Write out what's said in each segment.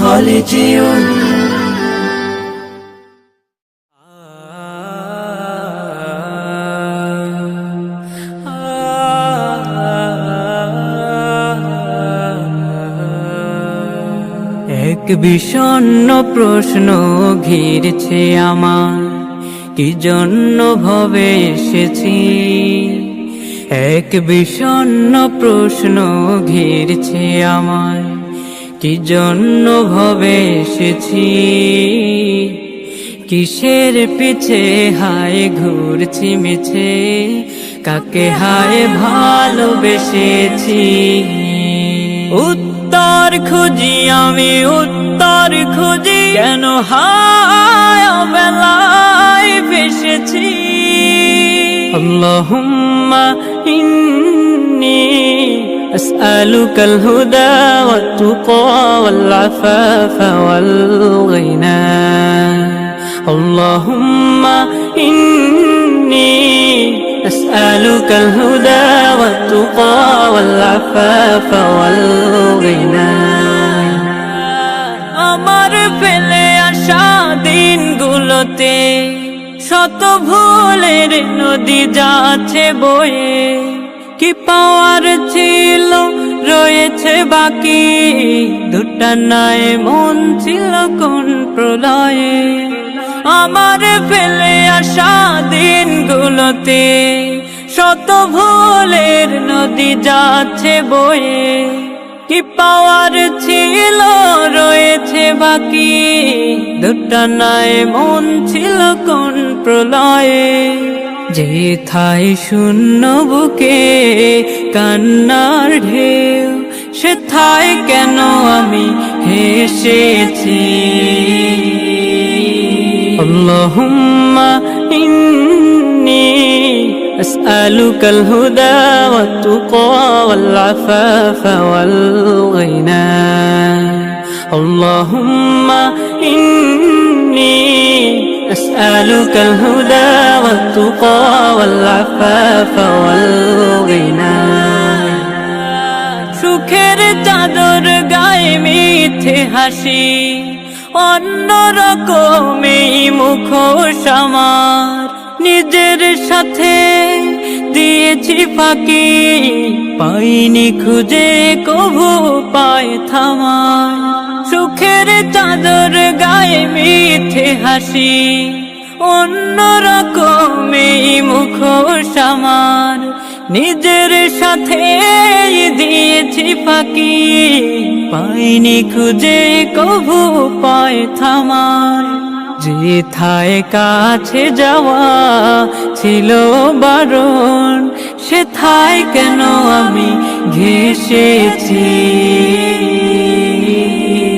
হলে যেও এক বিষণ্ন প্রশ্ন ঘিরছে আমার, কি জন্য ভবে এসেছি? এক বিষণ্ন প্রশ্ন ঘিরছে আমার কি জন্য ভবে এসেছি? কিসের পিছে হায় ঘুরছি মিছে? কাকে হায় ভালোবেসেছি? উত্তর খুঁজি, আমি উত্তর খুঁজি। কেন হায় বেলায় ভেসেছি? আল্লাহুম্মা ইন্নি أسألك الهدى والتقى والعفاف والغنى اللهم إني أسألك الهدى والتقى والعفاف والغنى আমার ফেলে আসা দিনগুলোতে শত ভুলের নদী যাচ্ছে বয়ে কি পাওয়ার ছিল? রয়েছে বাকি। দুটা নাই, মন ছিল কোন প্রলয়ে? আমার ফেলে আসা দিনগুলোতে শত ভুলের নদী যাচ্ছে বয়ে। কি পাওয়ার ছিল? রয়েছে বাকি। দুটা নাই, মন ছিল কোন প্রলয়ে? যে থাই শূন্য বুকে কান্নার ঢেউ সে থাই কেন আমি হেসেছি اللهم إني أسألك الهدى والتقى والعفاف والغنى اللهم إني أسألك الهدى والتقى والعفاف والغنى সুখের চাদর গায়ে মিথে হাসি অন্যরকমই মুখোশ আমার নিজের সাথে দিয়েছি ফাঁকি পাইনি খুঁজে কভু পায় থামার সুখের চাদর গায়ে মিথে হাসি অন্যরকমই মুখোশ আমার নিজের সাথে দিয়েছি ফাঁকি, পাইনি খুঁজে কভু পায় থামার। যে থায় কাছে যাওয়া ছিল বারণ, সে থায় কেন আমি ঘেসেছি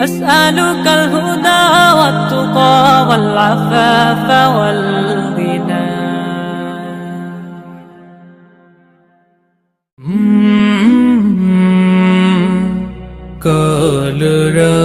أسألك الهدى والتقى والعفاف والغنى. Colorado